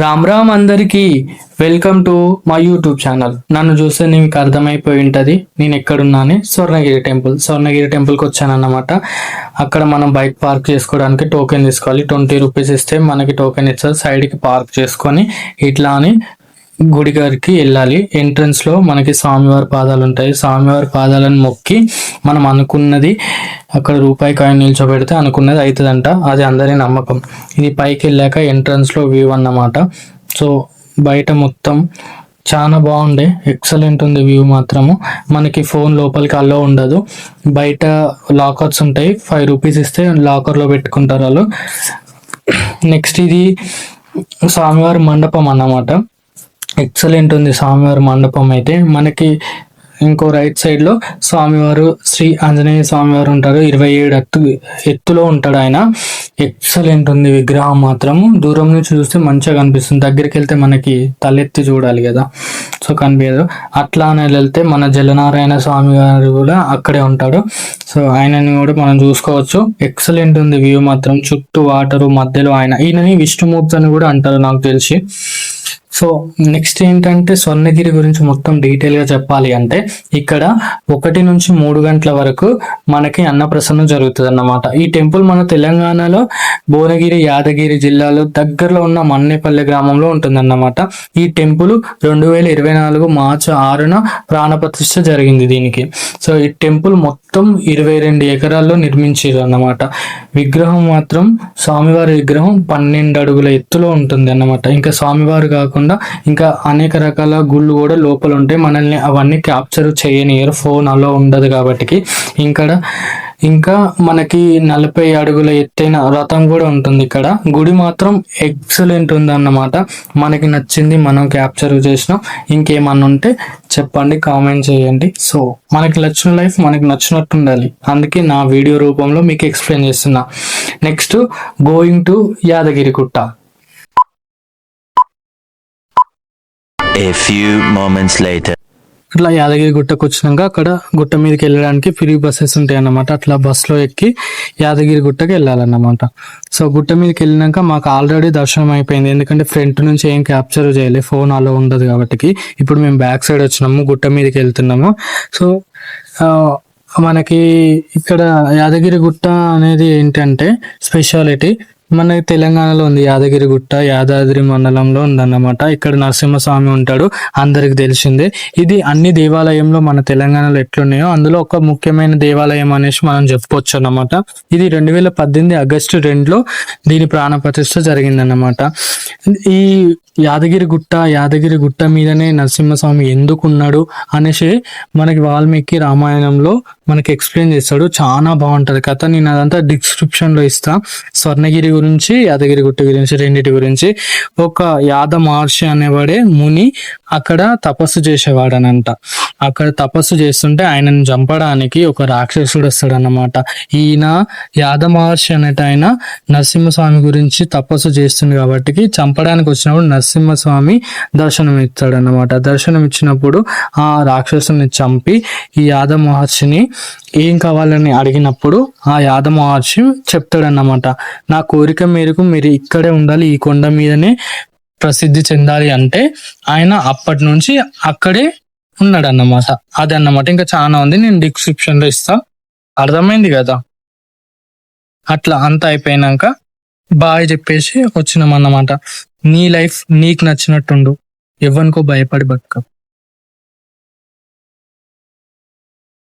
రామ్ రామ్ అందరికీ welcome to మా YouTube channel. నన్ను చూస్తే నీకు అర్థమైపోయి ఉంటుంది. నేను ఎక్కడున్నాను? స్వర్ణగిరి టెంపుల్. స్వర్ణగిరి టెంపుల్కి వచ్చానన్నమాట. అక్కడ మనం బైక్ పార్క్ చేసుకోవడానికి టోకెన్ తీసుకోవాలి. ట్వంటీ రూపీస్ ఇస్తే మనకి టోకెన్ ఇస్తారు సైడ్కి పార్క్ చేసుకొని ఇట్లా అని గుడి గారికి వెళ్ళాలి. ఎంట్రన్స్లో మనకి స్వామివారి పాదాలు ఉంటాయి. స్వామివారి పాదాలను మొక్కి మనం అనుకున్నది అక్కడ రూపాయి కాయిన్ నిల్చోబెడితే అనుకున్నది అవుతుందంట అది అందరి నమ్మకం. ఇది పైకి వెళ్ళాక ఎంట్రన్స్లో వ్యూ అన్నమాట. సో బయట మొత్తం చాలా బాగుండే. ఎక్సలెంట్ ఉంది వ్యూ మాత్రము. మనకి ఫోన్ లోపలికి అల్లో ఉండదు. బయట లాకర్స్ ఉంటాయి. ఫైవ్ రూపీస్ ఇస్తే లాకర్లో పెట్టుకుంటారు వాళ్ళు. నెక్స్ట్ ఇది స్వామివారి మండపం అన్నమాట. ఎక్సలెంట్ ఉంది స్వామివారి మండపం అయితే. మనకి ఇంకో రైట్ సైడ్లో స్వామివారు శ్రీ ఆంజనేయ స్వామివారు ఉంటారు. ఇరవై ఏడు ఎత్తు ఎత్తులో ఉంటాడు ఆయన. ఎక్సలెంట్ ఉంది విగ్రహం మాత్రము దూరం నుంచి చూస్తే మంచిగా కనిపిస్తుంది. దగ్గరికి వెళ్తే మనకి తలెత్తి చూడాలి కదా. సో కనిపించదు. అట్లానే వెళ్తే మన జలనారాయణ స్వామి గారు కూడా అక్కడే ఉంటాడు. సో ఆయనని కూడా మనం చూసుకోవచ్చు. ఎక్సలెంట్ ఉంది వ్యూ మాత్రం. చుట్టూ వాటరు మధ్యలో ఆయన. ఈయనని విష్ణుమూర్తి అని కూడా అంటారు నాకు తెలిసి. సో నెక్స్ట్ ఏంటంటే స్వర్ణగిరి గురించి మొత్తం డీటెయిల్గా చెప్పాలి అంటే ఇక్కడ ఒకటి నుంచి మూడు గంటల వరకు మనకి అన్నప్రసన్నం జరుగుతుంది అన్నమాట ఈ టెంపుల్ మన తెలంగాణలో భువనగిరి యాదగిరి జిల్లాలో దగ్గరలో ఉన్న మన్నేపల్లె గ్రామంలో ఉంటుందన్నమాట. ఈ టెంపుల్ రెండు వేల ఇరవై నాలుగు మార్చి ఆరున ప్రాణప్రతిష్ఠ జరిగింది దీనికి. సో ఈ టెంపుల్ మొత్తం ఇరవై రెండు ఎకరాల్లో నిర్మించారు అన్నమాట విగ్రహం మాత్రం స్వామివారి విగ్రహం పన్నెండు అడుగుల ఎత్తులో ఉంటుంది అన్నమాట ఇంకా స్వామివారు కాకుండా ఇంకా అనేక రకాల గుళ్ళు కూడా లోపల ఉంటాయి మనల్ని అవన్నీ క్యాప్చర్ చేయనియరు ఫోన్ అలో ఉండదు కాబట్టి ఇంకా ఇంకా మనకి నలభై అడుగుల ఎత్తైన రథం కూడా ఉంటుంది ఇక్కడ. గుడి మాత్రం ఎక్సలెంట్ ఉంది అన్నమాట మనకి నచ్చింది మనం క్యాప్చర్ చేసినాం. ఇంకేమన్నా ఉంటే చెప్పండి కామెంట్ చేయండి. సో మనకి నచ్చిన లైఫ్ మనకి నచ్చినట్టు ఉండాలి. అందుకే నా వీడియో రూపంలో మీకు ఎక్స్ప్లెయిన్ చేస్తున్నా. Next going to Yadagiri A few moments later. అట్లా యాదగిరి గుట్టకు వచ్చినాక అక్కడ గుట్ట మీదకి వెళ్ళడానికి ఫ్రీ బస్సెస్ ఉంటాయి అన్నమాట అట్లా బస్సులో ఎక్కి యాదగిరి గుట్టకి వెళ్ళాలన్నమాట. సో గుట్ట మీదకి వెళ్ళినాక మాకు ఆల్రెడీ దర్శనం అయిపోయింది. ఎందుకంటే ఫ్రంట్ నుంచి ఏం క్యాప్చర్ చేయలేదు ఫోన్ అలా ఉండదు కాబట్టి ఇప్పుడు మేము బ్యాక్ సైడ్ వచ్చినాము గుట్ట మీదకి వెళ్తున్నాము. సో మనకి ఇక్కడ యాదగిరి గుట్ట అనేది ఏంటంటే స్పెషాలిటీ మన తెలంగాణలో ఉంది. యాదగిరి గుట్ట యాదాద్రి మండలంలో ఉందన్నమాట. ఇక్కడ నరసింహస్వామి ఉంటాడు. అందరికి తెలిసిందే. ఇది అన్ని దేవాలయంలో మన తెలంగాణలో ఎట్లున్నాయో అందులో ఒక ముఖ్యమైన దేవాలయం అనేసి మనం చెప్పుకోవచ్చు అన్నమాట ఇది రెండు వేల పద్దెనిమిది ఆగస్టు రెండులో దీని ప్రాణ ప్రతిష్ట జరిగిందన్నమాట. ఈ యాదగిరి గుట్ట యాదగిరి గుట్ట మీదనే నరసింహస్వామి ఎందుకున్నాడు అనేసి మనకి వాల్మీకి రామాయణంలో మనకి ఎక్స్ప్లెయిన్ చేస్తాడు. చాలా బాగుంటుంది కథ. నేను అదంతా డిస్క్రిప్షన్లో ఇస్తా. స్వర్ణగిరి గురించి యాదగిరి గుట్ట గురించి రెండింటి గురించి. ఒక యాద మహర్షి అనేవాడే ముని అక్కడ తపస్సు చేసేవాడనంట. అక్కడ తపస్సు చేస్తుంటే ఆయనను చంపడానికి ఒక రాక్షసుడు వస్తాడనమాట ఈయన యాద మహర్షి అనేట ఆయన నరసింహస్వామి గురించి తపస్సు చేస్తుంది కాబట్టి చంపడానికి వచ్చినప్పుడు నరసింహస్వామి దర్శనం ఇస్తాడన్నమాట దర్శనం ఇచ్చినప్పుడు ఆ రాక్షసుని చంపి ఈ యాద మహర్షిని ఏం కావాలని అడిగినప్పుడు ఆ యాద మహర్షి చెప్తాడన్నమాట. నా కోరిక మేరకు మీరు ఇక్కడే ఉండాలి ఈ కొండ మీదనే ప్రసిద్ధి చెందాలి అంటే ఆయన అప్పటి నుంచి అక్కడే ఉన్నాడు అన్నమాట అది అన్నమాట ఇంకా చాలా ఉంది. నేను డిస్క్రిప్షన్లో ఇస్తా. అర్థమైంది కదా? అట్లా అంత అయిపోయినాక బాయ్ చెప్పేసి వచ్చినాం అన్నమాట నీ లైఫ్ నీకు నచ్చినట్టుండు. ఎవరికో భయపడి బతుక